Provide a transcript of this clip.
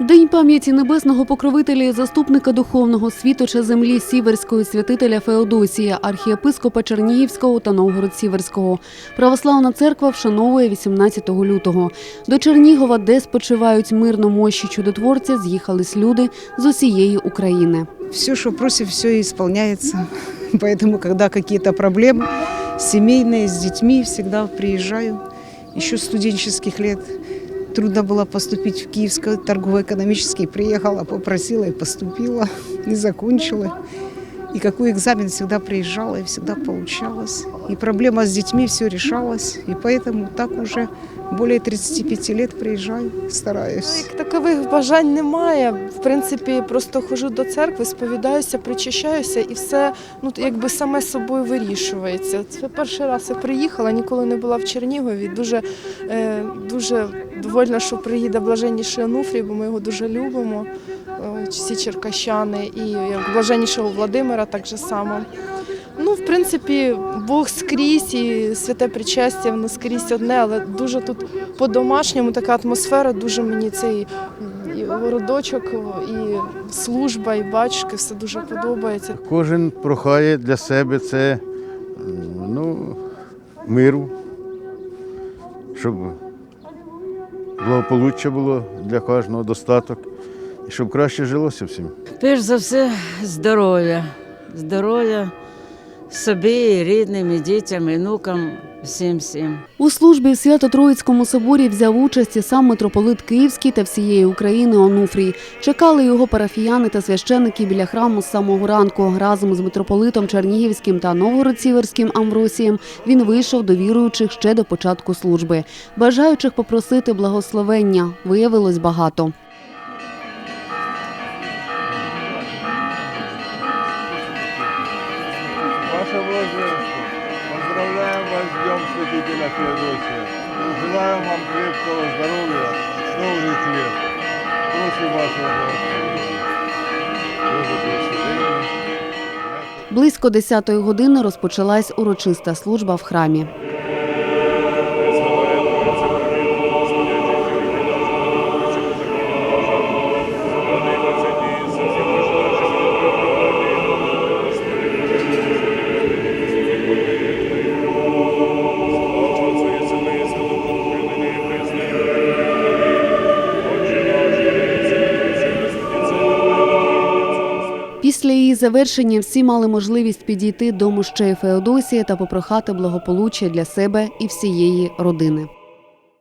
День пам'яті небесного покровителя і заступника духовного світоча землі Сіверської святителя Феодосія, архієпископа Чернігівського та Новгород-Сіверського. Православна церква вшановує 18 лютого. До Чернігова, де спочивають мирно мощі чудотворця, з'їхались люди з усієї України. Все, что просим, все и исполняется. Поэтому, когда какие-то проблемы семейные, с детьми, всегда приезжаю. Еще с студенческих лет трудно было поступить в Киевский торгово-экономический. Приехала, попросила и поступила, и закончила. И какой экзамен всегда приезжала, и всегда получалось. И проблема с детьми все решалась. И поэтому так уже более 35 лет приезжаю, стараюсь. Як такових бажань немає. В принципі, просто ходжу до церкви, сповідаюся, причащаюся і все ну, якби саме собою вирішується. Це перший раз я приїхала, ніколи не була в Чернігові. Дуже, е, дуже довольна, що приїде блаженніший Онуфрій, бо ми його дуже любимо. Всі черкащани, і блаженнішого Владимира так же само. Ну, в принципі, Бог скрізь і святе причастя, воно скрізь одне, але дуже тут по-домашньому така атмосфера, дуже мені цей городочок, і служба, і батюшки, все дуже подобається. Кожен прохає для себе це ну, миру, щоб благополуччя було для кожного достаток, і щоб краще жилося всім. Перш за все, здоров'я. Здоров'я собі, і рідним, і дітям, і внукам, всім всім. У службі в Свято-Троїцькому соборі взяв участь і сам митрополит Київський та всієї України Онуфрій. Чекали його парафіяни та священники біля храму з самого ранку. Разом з митрополитом Чернігівським та Новгород-Сіверським Амвросієм він вийшов до віруючих ще до початку служби. Бажаючих попросити благословення виявилось багато. Днем Феодосия. Желаю вам крепкого здоровья, долгих лет. Просим вашего. Благословения. Близько 10-ї години розпочалась урочиста служба в храмі. Після її завершення всі мали можливість підійти до мощей Феодосія та попрохати благополуччя для себе і всієї родини.